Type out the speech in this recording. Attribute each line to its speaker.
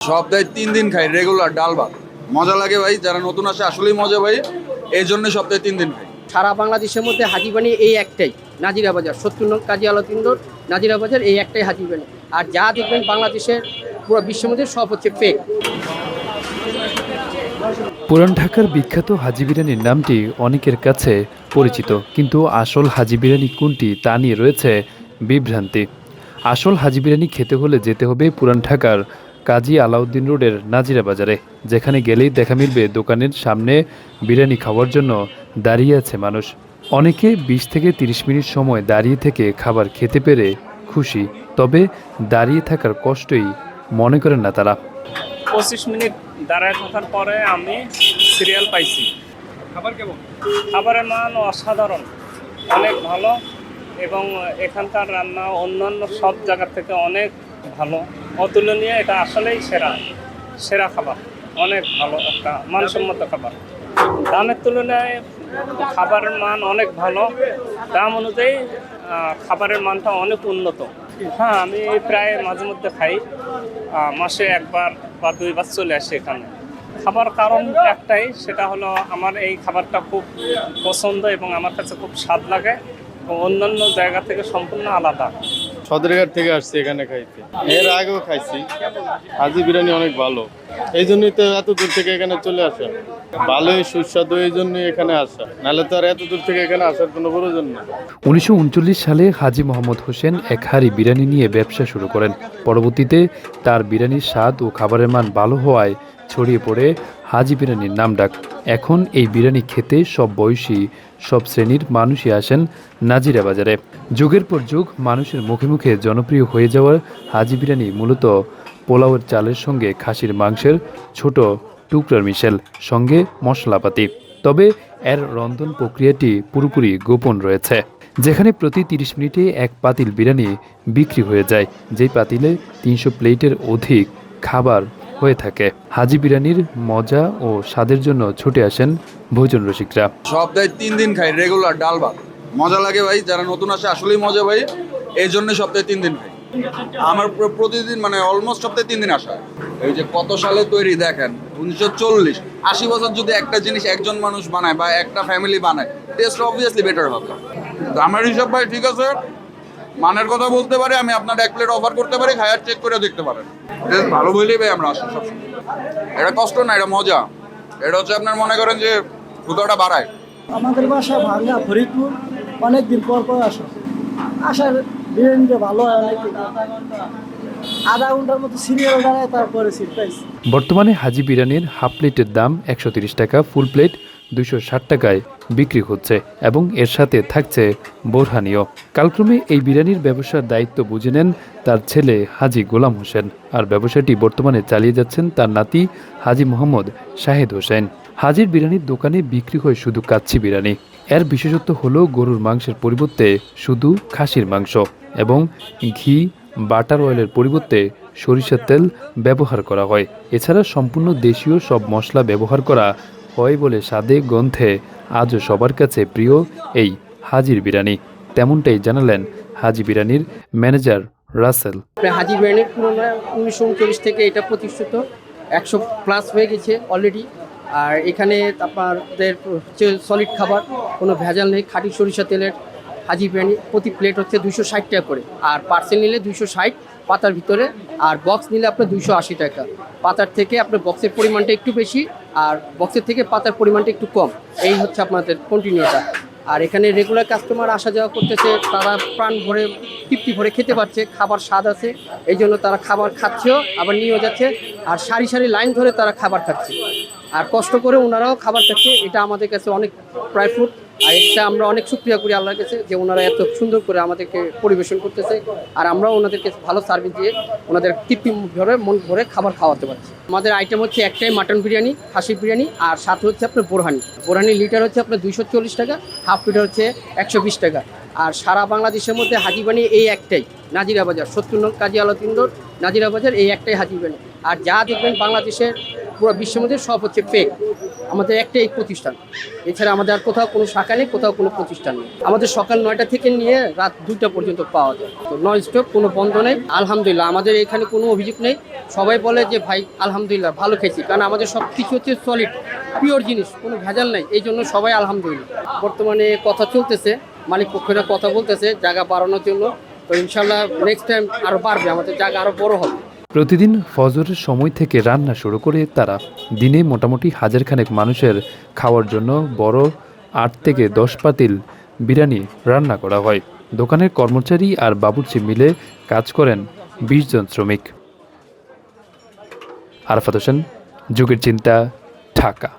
Speaker 1: সপ্তাহে তিন দিন খাই রেগুলার ডাল ভাত। মজা লাগে ভাই যারা নতুন আসে আসলেই মজা ভাই এই জন্য সপ্তাহে তিন দিন খাই।
Speaker 2: সারা বাংলাদেশের মধ্যে হাজিবানি এই একটাই নাজিরা বাজার সত্তর নং কাজী আলাতিন্দর নাজিরা বাজার এই একটাই হাজিবানি আর যা দেখবেন বাংলাদেশের পুরো বিশ্বের মধ্যে সব হচ্ছে ফেক
Speaker 3: পুরান ঢাকার বিখ্যাত হাজি বিরিয়ানির নামটি অনেকের কাছে পরিচিত কিন্তু আসল হাজি বিরিয়ানি কোনটি তা নিয়ে রয়েছে বিভ্রান্তি। আসল হাজি বিরিয়ানি খেতে হলে যেতে হবে পুরান ঢাকার কাজী আলাউদ্দিন রোডের নাজিরা বাজারে, যেখানে গেলেই দেখা মিলবে দোকানের সামনে বিরিয়ানি খাওয়ার জন্য দাঁড়িয়ে আছে মানুষ। অনেকে বিশ থেকে তিরিশ মিনিট সময় দাঁড়িয়ে থেকে খাবার খেতে পেরে খুশি, তবে দাঁড়িয়ে থাকার কষ্টই মনে করেন না তারা।
Speaker 4: পঁচিশ মিনিট দাঁড়ায় থাকার পরে আমি সিরিয়াল পাইছি। খাবার কেমন? খাবারের মান অসাধারণ, অনেক ভালো এবং এখানকার রান্না অন্যান্য সব জায়গার থেকে অনেক ভালো। অতুলনীয়, এটা আসলেই সেরা। সেরা খাবার। অনেক ভালো একটা মানসম্মত খাবার। দামের তুলনায় খাবারের মান অনেক ভালো। দাম অনুযায়ী খাবারের মানটা অনেক উন্নত। হ্যাঁ আমি প্রায় মাঝে মধ্যে খাই। মাসে একবার বা দুইবার চলে আসি এখানে। খাবার কারণ একটাই, সেটা হলো আমার এই খাবারটা খুব পছন্দ এবং আমার কাছে খুব স্বাদ লাগে অন্যান্য জায়গা থেকে সম্পূর্ণ আলাদা।
Speaker 5: সদরঘাট থেকে আসছি এখানে খাইতে। এর আগেও খাইছি। হাজি বিরিয়ানি অনেক ভালো। এই জন্যই তো এত দূর থেকে এখানে চলে আসা। ভালোই, সুস্বাদু, এই জন্যই এখানে আসা। নাহলে তো আর এত দূর থেকে এখানে আসার কোনো প্রয়োজন নেই।
Speaker 3: উনিশশো সালে হাজি মোহাম্মদ হোসেন এক হাড়ি বিরিয়ানি নিয়ে ব্যবসা শুরু করেন। পরবর্তীতে তার বিরিয়ানির স্বাদ ও খাবারের মান ভালো হওয়ায় ছড়িয়ে পড়ে হাজি বিরিয়ানির নাম ডাক। এখন এই বিরিয়ানি খেতে সব বয়সী, সব শ্রেণির মানুষই আসেন নাজিরা বাজারে। যুগের পর যুগ মানুষের মুখে মুখে জনপ্রিয় হয়ে যাওয়ার হাজি বিরিয়ানি মূলত পোলাওয়ের চালের সঙ্গে খাসির মাংসের ছোট টুকরার মিশেল, সঙ্গে মশলাপাতি। তবে এর রন্ধন প্রক্রিয়াটি পুরোপুরি গোপন রয়েছে। যেখানে প্রতি তিরিশ মিনিটে এক পাতিল বিরিয়ানি বিক্রি হয়ে যায়, যেই পাতিলে তিনশো প্লেটের অধিক খাবার হয়ে থাকে। হাজি বিরিয়ানির মজা ও স্বাদের জন্য ছুটে আসেন ভোজন রসিকরা।
Speaker 1: সপ্তাহে তিন দিন খাই রেগুলার ডাল ভাত। মজা লাগে ভাই, যারা নতুন আসে আসলেই মজা ভাই, এই জন্য সপ্তাহে তিন দিন খাই। আমার প্রতিদিন মানে অলমোস্ট সপ্তাহে তিন দিন আসা এই যে কত সালে তৈরি, দেখেন, উনিশশো চল্লিশ। আশি বছর যদি একটা জিনিস একজন মানুষ বানায় বা একটা ফ্যামিলি বানায় টেস্ট অবভিয়াসলি বেটার হবে। তো আমার হিসাব ভাই, ঠিক আছে? মানের কথা বলতে পারি আমি আপনার এক প্লেট অফার করতে পারি খায়ার চেক করে দেখতে পারেন। ভালো বলেই ভাই আমরা আসি সবসময়। এটা কষ্ট না এটা মজা। এটা হচ্ছে আপনার মনে করেন যে ক্ষুদাটা বাড়ায়।
Speaker 6: আমাদের বাসা ভাঙ্গা ফরিদপুর অনেক দিন পর পর আসা। আসার বিরিয়ানিটা ভালো হয় অনেক আধা ঘণ্টার মতো সিরিয়াল দাঁড়ায় তারপরে সিট পাইছি
Speaker 3: বর্তমানে হাজি বিরিয়ানির হাফ প্লেটের দাম একশো তিরিশ টাকা ফুল প্লেট দুশো ষাট টাকায় বিক্রি হচ্ছে এবং এর সাথে থাকছে বোরহানিও। কালক্রমে এই বিরিয়ানির ব্যবসার দায়িত্ব বুঝে নেন তার ছেলে হাজি গোলাম হোসেন। আর ব্যবসাটি বর্তমানে চালিয়ে যাচ্ছেন তার নাতি হাজি মোহাম্মদ শাহেদ হোসেন। হাজির বিরিয়ানির দোকানে বিক্রি হয় শুধু কাচ্ছি বিরিয়ানি। এর বিশেষত্ব হলো গরুর মাংসের পরিবর্তে শুধু খাসির মাংস এবং ঘি, বাটার অয়েলের পরিবর্তে সরিষার তেল ব্যবহার করা হয়। এছাড়া সম্পূর্ণ দেশীয় সব মশলা ব্যবহার করা হয় বলে স্বাদে গন্ধে আজও সবার কাছে প্রিয় এই হাজির বিরিয়ানি তেমনটাই জানালেন হাজি বিরিয়ানির ম্যানেজার রাসেল।
Speaker 2: আপনার হাজি বিরিয়ানির পুরোনো উনিশশো উনচল্লিশ থেকে এটা প্রতিষ্ঠিত। একশো প্লাস হয়ে গেছে অলরেডি আর এখানে আপনাদের হচ্ছে সলিড খাবার, কোনো ভেজাল নেই, খাঁটি সরিষা তেলের হাজি বিরিয়ানি প্রতি প্লেট হচ্ছে দুশো ষাট টাকা করে। আর পার্সেল নিলে দুশো ষাট পাতার ভিতরে, আর বক্স নিলে আপনার দুশো আশি টাকা। পাতার থেকে আপনার বক্সের পরিমাণটা একটু বেশি, আর বক্সের থেকে পাতার পরিমাণটা একটু কম। এই হচ্ছে আপনাদের কন্টিনিউটা আর এখানে রেগুলার কাস্টমার আসা যাওয়া করতেছে, তারা প্রাণ ভরে, তৃপ্তি ভরে খেতে পারছে, খাবার স্বাদ আছে, এই জন্য তারা খাবার খাচ্ছেও, আবার নিয়েও যাচ্ছে, আর সারি সারি লাইন ধরে তারা খাবার খাচ্ছে। আর কষ্ট করে ওনারাও খাবার খাচ্ছে, এটা আমাদের কাছে অনেক প্রায় ফুড আর এটা আমরা অনেক সুক্রিয়া করি আল্লাহর কাছে যে ওনারা এত সুন্দর করে আমাদেরকে পরিবেশন করতেছে আর আমরাও ওনাদেরকে ভালো সার্ভিস দিয়ে ওনাদের তৃপ্তি ভরে মন ভরে খাবার খাওয়াতে পারছি। আমাদের আইটেম হচ্ছে একটাই মাটন বিরিয়ানি, খাসির বিরিয়ানি, আর সাথে হচ্ছে আপনার বোরহানি। বোরহানি লিটার হচ্ছে আপনার দুইশো চল্লিশ টাকা হাফ লিটার হচ্ছে একশো বিশ টাকা। আর সারা বাংলাদেশের মধ্যে হাজিবানি এই একটাই। নাজিরা বাজার, সত্তর কাজী আলাতিন্দর নাজিরা বাজার এই একটাই হাজিবানি। আর যা দেখবেন বাংলাদেশের পুরো বিশ্বের মধ্যে সব হচ্ছে ফেক আমাদের একটাই প্রতিষ্ঠান। এছাড়া আমাদের আর কোথাও কোনো শাখা নেই, কোথাও কোনো প্রতিষ্ঠান নেই। আমাদের সকাল নয়টা থেকে নিয়ে রাত দুইটা পর্যন্ত পাওয়া যায়। তো নন স্টপ কোনো বন্ধ নেই। আলহামদুলিল্লাহ, আমাদের এখানে কোনো অভিযোগ নেই। সবাই বলে যে, ভাই, আলহামদুলিল্লাহ, ভালো খেয়েছি। কারণ আমাদের সব কিছু হচ্ছে সলিড পিওর জিনিস, কোনো ভেজাল নাই। এই জন্য সবাই আলহামদুলিল্লাহ। বর্তমানে কথা চলতেছে, মালিক পক্ষেরা কথা বলতেছে, জায়গা বাড়ানোর জন্য। তো ইনশাল্লাহ নেক্সট টাইম আরও বাড়বে, আমাদের জায়গা আরও বড় হবে।
Speaker 3: প্রতিদিন ফজরের সময় থেকে রান্না শুরু করে তারা দিনে মোটামুটি হাজার খানেক মানুষের খাওয়ার জন্য বড় আট থেকে দশ পাতিল বিরিয়ানি রান্না করা হয়। দোকানের কর্মচারী আর বাবুর্চি মিলে কাজ করেন বিশ জন শ্রমিক। আরফাত হোসেন, যুগের চিন্তা, ঢাকা।